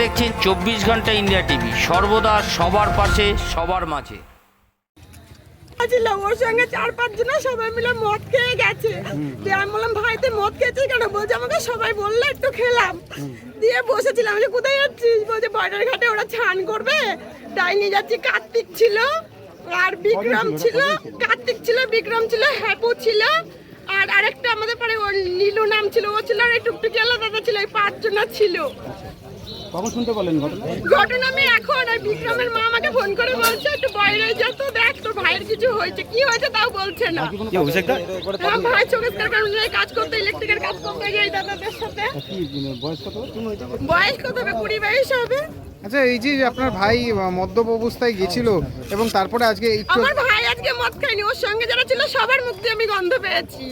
দেখছেন চব্বিশ ঘণ্টা ইন্ডিয়া টিভি। সর্বদা সবার পাশে সবার মাঝে। ছিল ওর সঙ্গে চার পাঁচ জন সবাই মিলে মদ খেয়ে গেছে। দিয়ে আমি বললাম ভাই তুই মদ খেয়েছিস কেন? বলছে আমাকে সবাই বলল একটু খেলাম। দিয়ে বসেছিলাম বলছি, কোথায় যাচ্ছিস? বলছে বর্ডার ঘাটে ওরা ছান করবে। তাই নিয়ে যাচ্ছি কার্তিক ছিল আর বিক্রম ছিল কার্তিক ছিল বিক্রম ছিল হ্যাপু ছিল। আর আরেকটা আমাদের নীলু নাম ছিল ও ছিল আর এই টুকটুকি আলাদা ছিল এই পাঁচজন ছিল। কখন শুনতে পারলেন ঘটনা? ঘটনা আমি এখন আর বিক্রমের মা আমাকে ফোন করে বলছে একটু বাইরে যা তো দেখ তোর ভাইয়ের কিছু হয়েছে কি হয়েছে তাও বলছে না। কি অভিষেক দা? আমার ভাই চোখের কারণে কাজ করতে ইলেকট্রিকের কাজ করতে গিয়ে এই দাদাদের সাথে। কি মানে বয়স কত? বয়স কত হবে? কুড়ি বাইশ হবে? আচ্ছা এই যে আপনার ভাই মদ্যপ অবস্থায় গেছিল এবং তারপরে আজকে একটু আমার ভাই আজকে মদ খায়নি ওর সঙ্গে যারা ছিল সবার মুখ দিয়ে আমি গন্ধ পেয়েছি।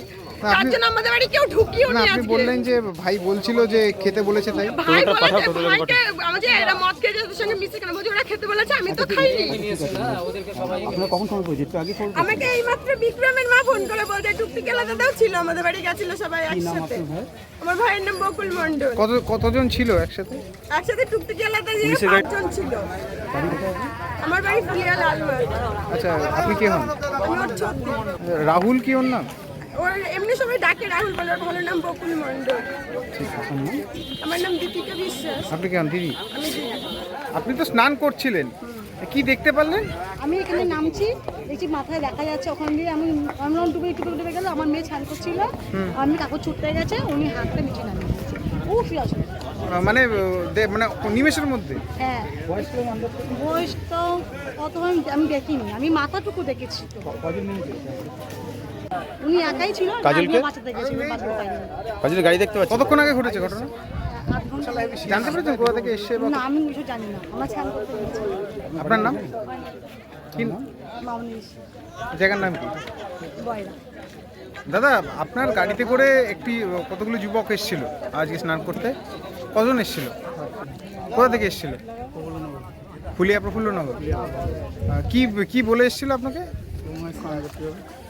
তার আপনি- জন্য আমাদের বাড়ি কেউ ঢুকিও না আপনি বললেন যে ভাই বলছিল যে খেতে বলেছে তাই। ভাই বলেছে ভাইকে আমাদের এরা মদ খেয়ে সঙ্গে মিশে কেন? বলছে ওরা খেতে বলেছে আমি তো খাইনি। আপনার কখন খবর পেয়েছে একটু আগে খবর আমাকে এইমাত্র বিক্রমের মা ফোন করে আলাদাও ছিল আমাদের বাড়ি গেছিল সবাই একসাথে। আমার ভাইয়ের নাম বকুল মন্ডল কত কতজন ছিল একসাথে? একসাথে পাঁচজন ছিল। আমার বাড়ি ফুলিয়া লালমার আচ্ছা আপনি কে হন? রাহুল কি ওর নাম? ওর এমনি সবাই ডাকে রাহুল বলে ভালো নাম বকুল মন্ডল আমার নাম দীপিকা বিশ্বাস। আপনি কে হন দিদি। আপনি তো স্নান করছিলেন। কি দেখতে পারলেন? আমি এখানে নামছি দেখছি মাথায় দেখা যাচ্ছে ওখান দিয়ে আমি অনলাইন ডুবে একটু ডুবে গেল আমার মেয়ে ছান করছিল। আমি কাকু ছুটতে গেছে উনি হাতটা নিচে নামিয়ে ও ফি আসলে আহ, মানে মানে নিমেষের মধ্যে? হ্যাঁ। বয়স তো কত আমি দেখিনি আমি মাথাটুকু দেখেছি। উনি একাই ছিল কাজলকে? বাঁচাতে গেছিল বাঁচাতে পারিনি কাজের গাড়ি দেখতে পাচ্ছি। কতক্ষণ আগে ঘটেছে ঘটনা। জানতে পেরেছেন কোথা থেকে এসছে বা না আমি কিছু জানি না। আমরা করতে গেছি আপনার নাম? কি? নাম? জায়গার নাম কি? বয়রা। দাদা আপনার গাড়িতে করে একটি কতগুলো যুবক এসেছিল আজকে স্নান করতে? কজন এসেছিল? কোথা থেকে এসেছিল? ফুলিয়া প্রফুল্লনগর। কি কি বলে এসেছিল আপনাকে?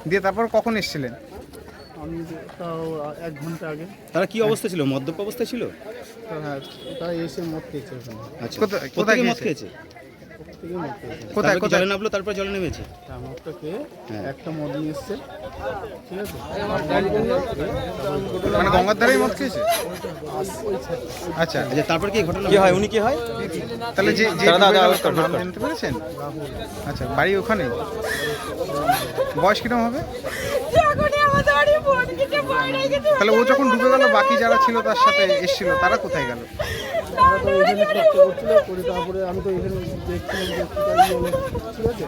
দিয়ে তারপর কখন এসেছিলেন? আমি তাও এক ঘণ্টা আগে। তারা কি অবস্থা ছিল? মদ্যপ অবস্থা ছিল? হ্যাঁ তারা এসে মদ খেয়েছে আচ্ছা। কোথায়- কোথায় কোথায় মদ খেয়েছে? থেকে মদ কোথায় কোথায়? জলে নামলো তারপর জলে নেমেছে? তা মদটা খেয়ে হ্যাঁ। একটা মদ নিয়ে এসছে। ঠিক আছে? মানে গঙ্গার ধারেই মদ খেয়েছে? আচ্ছা। তারপর কি ঘটনা কি হয় উনি কি হয়? তাহলে যে যে দাদা, দাদা, নাম জানতে পেরেছেন? আচ্ছা বাড়ি ওখানে? বয়স কীরকম হবে? তাহলে ও যখন ডুবে গেল বাকি যারা ছিল তার সাথে এসেছিল তারা কোথায় গেল? তারা তো এখানে চেষ্টা করছিল করে তারপরে আমি তো এখানে দেখছিলাম ঠিক আছে?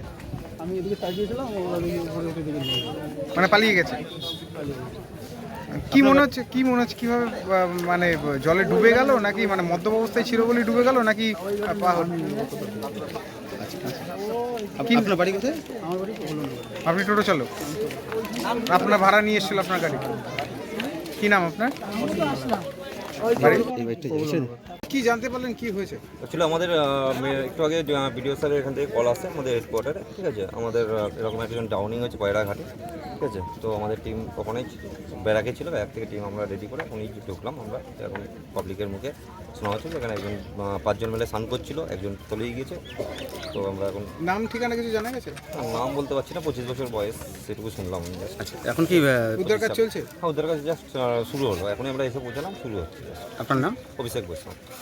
আমি এদিকে তাকিয়েছিলাম ওরা উঠে দিকে মানে পালিয়ে গেছে? কি মনে হচ্ছে কি মনে হচ্ছে কীভাবে মানে জলে ডুবে গেল নাকি মানে মদ্যপ অবস্থায় ছিল বলে ডুবে গেল নাকি আপ- আপনার বাড়ি কোথায়? আমার বাড়ি আপনি টোটো চালক? আপনার ভাড়া নিয়ে এসেছিল আপনার গাড়ি। কি নাম আপনার? বাড়ি এই বাড়িটা কি জানতে পারলেন কি হয়েছে? অ্যাকচুয়ালি আমাদের একটু আগে ভিডিও স্যারের এখান থেকে কল আসে আমাদের হেডকোয়ার্টারে ঠিক আছে? আমাদের এরকম একজন ডাউনিং হয়েছে পয়রাঘাটে ঠিক আছে? তো আমাদের টিম ওখানেই ব্যারাকে ছিল ব্যারাক থেকে টিম আমরা রেডি করে উনি ঢুকলাম আমরা এখন পাবলিকের মুখে শোনা হচ্ছে এখানে একজন পাঁচজন মিলে স্নান করছিল একজন তলেই গিয়েছে। তো আমরা এখন নাম ঠিকানা কিছু জানা গেছে? নাম বলতে পারছি না পঁচিশ বছর বয়স সেটুকু শুনলাম আমি আচ্ছা এখন কি উদ্ধার কাজ চলছে? হ্যাঁ ওদের কাছে জাস্ট শুরু হলো। এখনই আমরা এসে পৌঁছালাম শুরু হচ্ছে। আপনার নাম? অভিষেক বৈষ্ণব।